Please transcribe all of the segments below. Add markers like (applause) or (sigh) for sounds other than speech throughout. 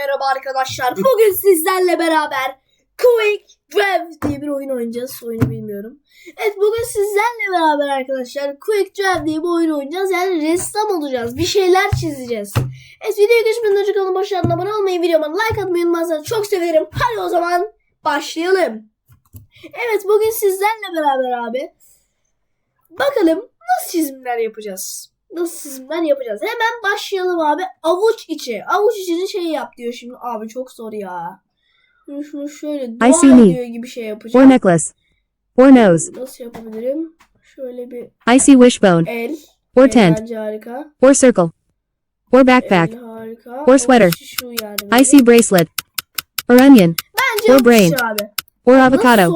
merhaba arkadaşlar. Bugün sizlerle beraber Quick Drive diye bir oyun oynayacağız. Oyunu bilmiyorum. Evet bugün sizlerle beraber arkadaşlar Quick Drive diye bir oyun oynayacağız. Yani ressam olacağız. Bir şeyler çizeceğiz. Evet videoya geçmeden önce kanalıma başlayan abone olmayı, videoma like atmayı unutmazsanız çok sevinirim. Hadi o zaman başlayalım. Evet bugün sizlerle beraber abi. Bakalım nasıl çizimler yapacağız. Nasıl çizimler yapacağız. Hemen başlayalım abi. Avuç içi. Avuç içini şey yap diyor şimdi. Abi çok zor ya. Şunu, şunu şöyle dua ediyor gibi şey Or yapacağım. necklace. Or nose. Nasıl yapabilirim? Şöyle bir I see wishbone. el. Or El tent. harika. Or circle. Or backpack. El harika. Or sweater. I see bracelet. Or onion. Bence or brain. abi. Or avocado.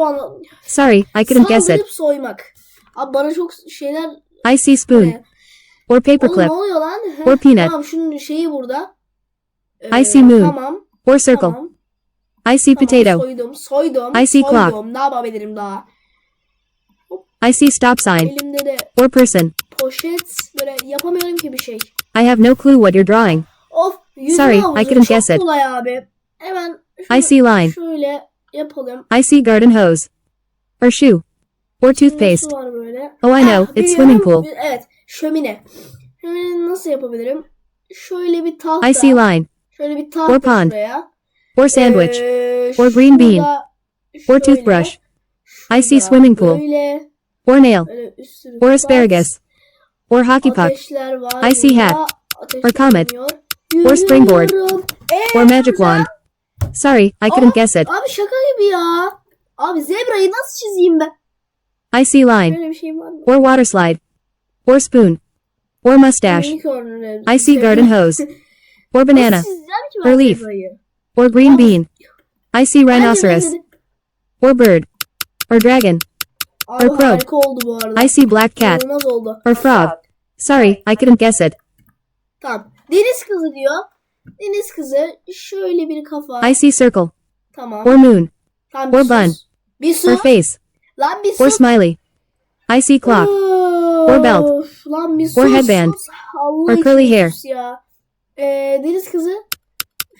Sorry, I couldn't guess it. Soymak. Abi bana çok şeyler I see spoon. Ne? Or Oğlum ne paperclip. oluyor lan? Heh, Or peanut. Tamam şunun şeyi burada. Ee, I see moon. Tamam. Or circle. Tamam. I see tamam, potato. Soydum. Soydum. I see soydum. clock. Ne yapabilirim daha? I see stop sign. Elimde de Or person. poşet. Böyle yapamıyorum ki bir şey. I have no clue what you're drawing. Of. yüzme Sorry, I havuzu. couldn't Çok guess it. kolay abi. Hemen I see line. Şöyle yapalım. I see garden hose. Or shoe. Or toothpaste. Su var böyle. Oh, I Ah, know. It's swimming pool. Evet. Şömine. Şömine nasıl yapabilirim? Şöyle bir tahta. I see line. Şöyle bir tahta Or pond. şuraya. Or sandwich. Ee, Or green bean. Or toothbrush. I see swimming pool. Böyle, Or nail. böyle Or asparagus. Or hockey puck. I see hat. Or comet. Or springboard. Ee, Or magic wand. Sorry, I couldn't Aa, guess it. Abi şaka gibi ya. Abi zebrayı nasıl çizeyim ben? I see line. Şey? Or water slide. Or spoon. Or mustache. I see garden hose. Or (laughs) banana. Nasıl çizeceğim ki ben Or leaf. Or green bean. I see rhinoceros. Or bird. Or dragon. Or crow. harika oldu bu arada. I see black cat. Or frog. Sorry, I couldn't guess it. Tamam. Deniz kızı diyor. Deniz kızı şöyle bir kafa. I see circle. Tamam. Or moon. tamam or sus. bun. Bir su. Or face. Lan bir sus. Or smiley. I see clock. Or belt. Lan bir sus. Or headband. sus. Allah Or curly hair. Ya. Ee, deniz kızı.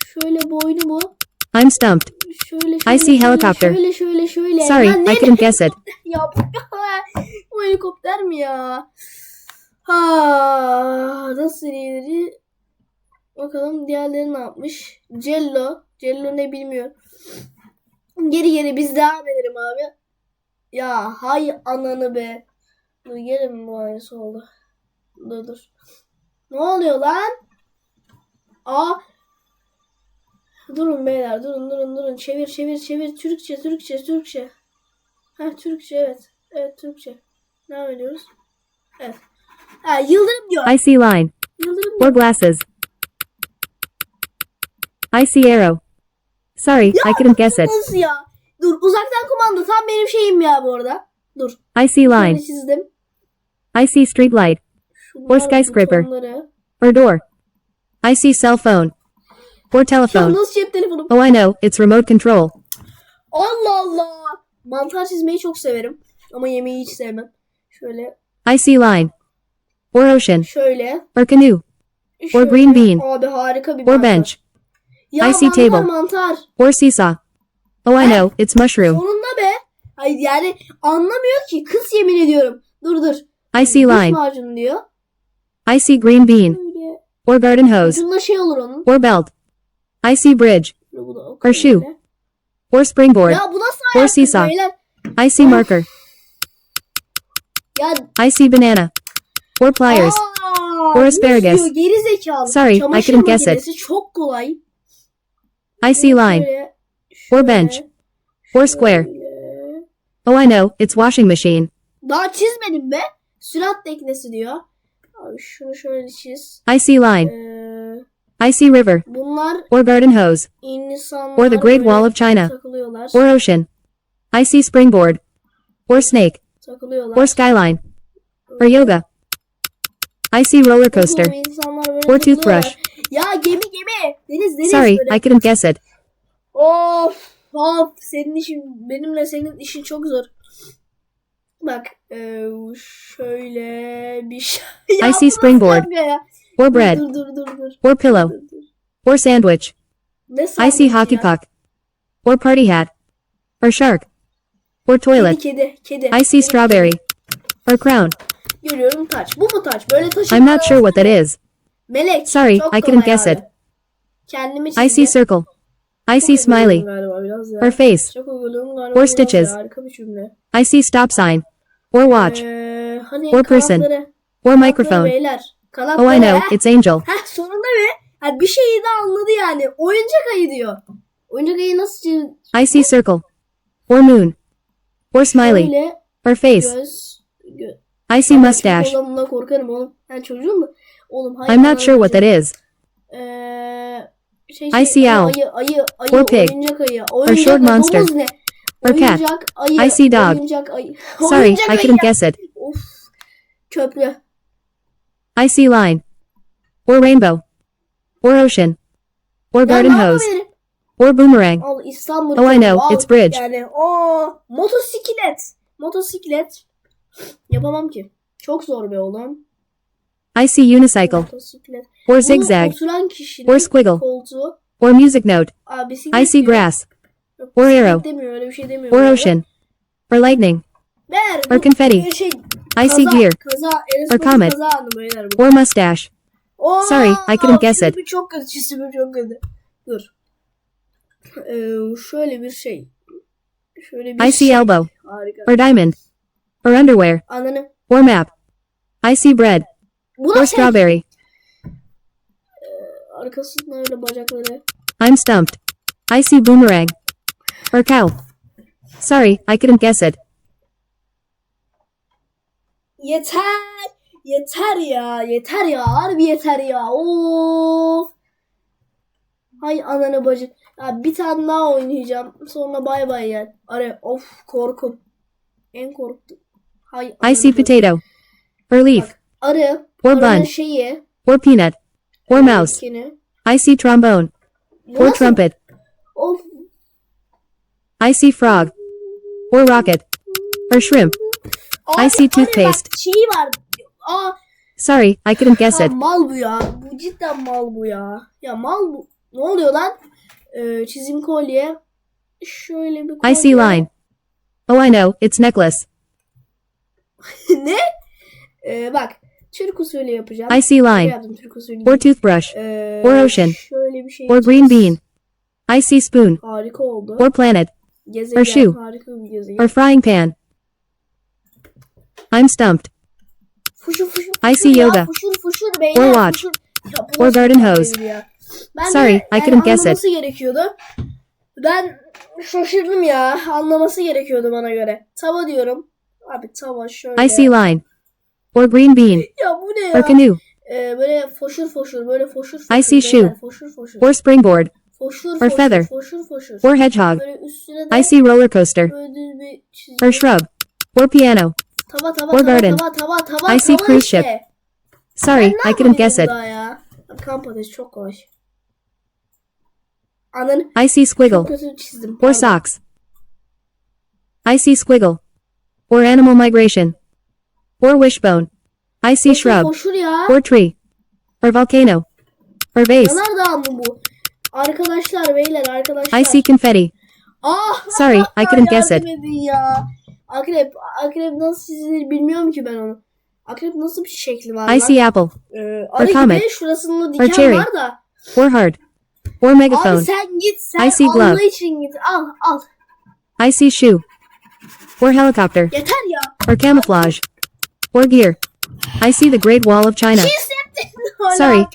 Şöyle boynu bu. I'm stumped. Şöyle şöyle. I see helicopter. Şöyle şöyle şöyle. Sorry, Lan I couldn't guess it. (laughs) ya bu helikopter mi ya? Ha, nasıl ileri? Bakalım diğerleri ne yapmış? Cello. Cello ne bilmiyorum. Geri geri biz devam edelim abi. Ya hay ananı be. Dur gelin bu aynısı oldu. Dur dur. Ne oluyor lan? Aa. Durun beyler durun durun durun. Çevir çevir çevir. Türkçe Türkçe Türkçe. Ha Türkçe evet. Evet Türkçe. Devam ediyoruz. Evet. Ha yıldırım diyor. I see line. Yıldırım Or diyor. glasses. I see arrow. Sorry, I couldn't guess it. Nasıl ya? Dur uzaktan kumanda tam benim şeyim ya bu arada. Dur. I see line. çizdim. I see street light. Şunlar skyscraper. butonları. Or door. I see cell phone. Or telephone. nasıl cep telefonum? Oh, I know. It's remote control. Allah Allah. Mantar çizmeyi çok severim. Ama yemeği hiç sevmem. Şöyle. I see line. Or ocean. Şöyle. Or canoe. şöyle. green bean. Abi harika bir Or mantar. bench. Ya I see mantar table. mantar. Or seesaw. Oh, I know. It's mushroom. Sonunda be. Ay yani anlamıyor ki. Kız yemin ediyorum. Dur dur. I see Diş line. macunu diyor. I see green bean. Böyle. Or garden hose. Ucunda şey olur onun. Or belt. I see bridge. Bu da o Or kadar shoe. böyle. Or springboard. Ya bu nasıl Or seesaw. beyler? I see marker. Ya I see banana. Or pliers. Aa, Or asparagus. ne diyor? Geri zekalı. Sorry, I Çamaşır couldn't guess it. makinesi Çok kolay. I see line. Şöyle, Or bench. şöyle, Or square. şöyle. Oh, I know. It's washing machine. Daha çizmedim be. Sürat teknesi diyor. Abi şunu şöyle çiz. I see line. Ee, I see river. bunlar Or garden hose. insanlar Or the Great Wall of China. Or ocean. I see springboard. Or snake. Or skyline. Or yoga. I see roller coaster. Oğlum, insanlar böyle Or toothbrush. Ya gemi gemi. Deniz deniz. Sorry, böyle. I couldn't guess it. Of of senin işin benimle senin işin çok zor. Bak e, bir şey. (laughs) I see springboard. Or bread. Dur dur dur dur. Or pillow. dur, dur. Or sandwich. Ne I see hockey ya? puck. Or party hat. Or shark. Or toilet. kedi kedi. I see strawberry. Or crown. Görüyorum taç. Bu mu taç? Böyle taşı. I'm not sure what that is. Melek. Sorry, I couldn't guess abi. it. Kendimi I see circle. I see smiley. uyguladum galiba biraz ya. Or face. Or stitches. ya. Harika bir cümle. I see stop sign. Or watch. Ee, hani Or person. kanatları. Or microphone. Beyler. Oh, I know. Heh, (laughs) It's angel. heh, sonunda be. Ha, bir şeyi de anladı yani. Oyuncak ayı diyor. Oyuncak ayı nasıl I see circle. Or moon. Or smiley. Şöyle Or face. göz. Gö I see mustache. olduğumdan korkarım oğlum. Ben çocuğum mu? Oğlum hayır. I'm not sure what that is. Eee şey, I see owl. Ayı, ayı, ayı, Or pig. oyuncak ayı. Oyuncak short ayı, monster. domuz ne? Or cat. Oyuncak ayı. I see dog. Oyuncak ayı. (laughs) Sorry, Oyuncak I ayı. couldn't guess it. Of. Köprü. I see line. Or rainbow. Or ocean. Or garden hose. Or boomerang. Oh, al İstanbul. Oh, I know, al. it's bridge. Yani o motosiklet. Motosiklet. (gasps) Yapamam ki. Çok zor be oğlum. I see unicycle. Motosiklet. Or zigzag. Or squiggle. koltuğu. Or music note. Aa, I see grass. Or arrow. Demiyor şey. Or ocean. Or lightning. Ver. Or confetti. Şey, I see gear. Kaza. Enes Or Batur comet. Kaza anı beyler bu. Or mustache. Oo, Sorry, I couldn't guess it. çok kötü. Çok kötü. Dur. Ee, şöyle bir şey. Şöyle bir I see şey. elbow. Harika. Or diamond. Or underwear. Ananı. Or map. I see bread. Bu Or da şey. strawberry. Arkasında öyle bacakları. I'm stumped. I see boomerang. Or cow. Sorry, I couldn't guess it. Yeter. Yeter ya. Yeter ya. Harbi yeter ya. Of. Hay ananı bacı. Ya bir tane daha oynayacağım. Sonra bay bay ya. Are of korkum. En korktum. Hay I see potato. Or leaf. Arı. Or bun. şeyi. Or peanut. Or mouse. Dikeni. I see trombone. Or trumpet. Of. I see frog. Or rocket. Or shrimp. Abi, see arı toothpaste. Bak, şeyi var. Aa, Sorry, I couldn't guess it. mal bu ya. Bu cidden mal bu ya. Ya mal bu. Ne oluyor lan? Ee, çizim kolye. Şöyle bir kolye. I see line. Oh, I know, it's necklace. (laughs) ne? Ee, bak. Türk usulü yapacağım. I see line. yaptım. Or toothbrush. Ee, or ocean. Şöyle bir şey. Or green bean. I see spoon. Harika oldu. Or planet. gezegen. or shoe. Harika bir gezegen. Or frying pan. I'm stumped. Fuşur fuşur. I see ya, yoga. Fuşur fuşur beyler. Or watch. Fuşur. Ya Or garden hose. ya? Ben Sorry, de, I couldn't guess it. Gerekiyordu. Ben şaşırdım ya. Anlaması gerekiyordu bana göre. Tava diyorum. Abi tava şöyle. I see line. Or green bean. Ya bu ne Or canoe. Ee, böyle foşur foşur. Böyle foşur foşur. I see shoe. Foşur foşur. Or springboard. Foşur or feather. Foşur foşur. Or hedgehog. Böyle üstüne de I see roller coaster. böyle bir çizgi. Or shrub. Or piano. Tava tava or tava garden. tava tava tava. I see tava cruise işte. ship. Sorry, Ben ne I couldn't guess it. daha ya? Kamp ateşi çok kolay. Ananı I see çok squiggle. kötü çizdim. Or pardon. socks. I see squiggle. Or animal migration. Or wishbone. I see shrub. Koşur ya. Or tree. Or volcano. Or vase. Yanardağ mı bu? Arkadaşlar beyler arkadaşlar. I see confetti. Ah! Sorry, I couldn't guess yardım it. edin ya. Akrep. Akrep nasıl çizilir bilmiyorum ki ben onu. Akrep nasıl bir şekli var I lan? see apple. Ee, arı comet. şurasında diken cherry. var da. Or heart. Or Abi megaphone. sen git sen I see glove. Allah için git. Al al. I see shoe. Or helicopter. Yeter ya. Or camouflage. Or gear. I see the Great Wall of China. (laughs) Sorry,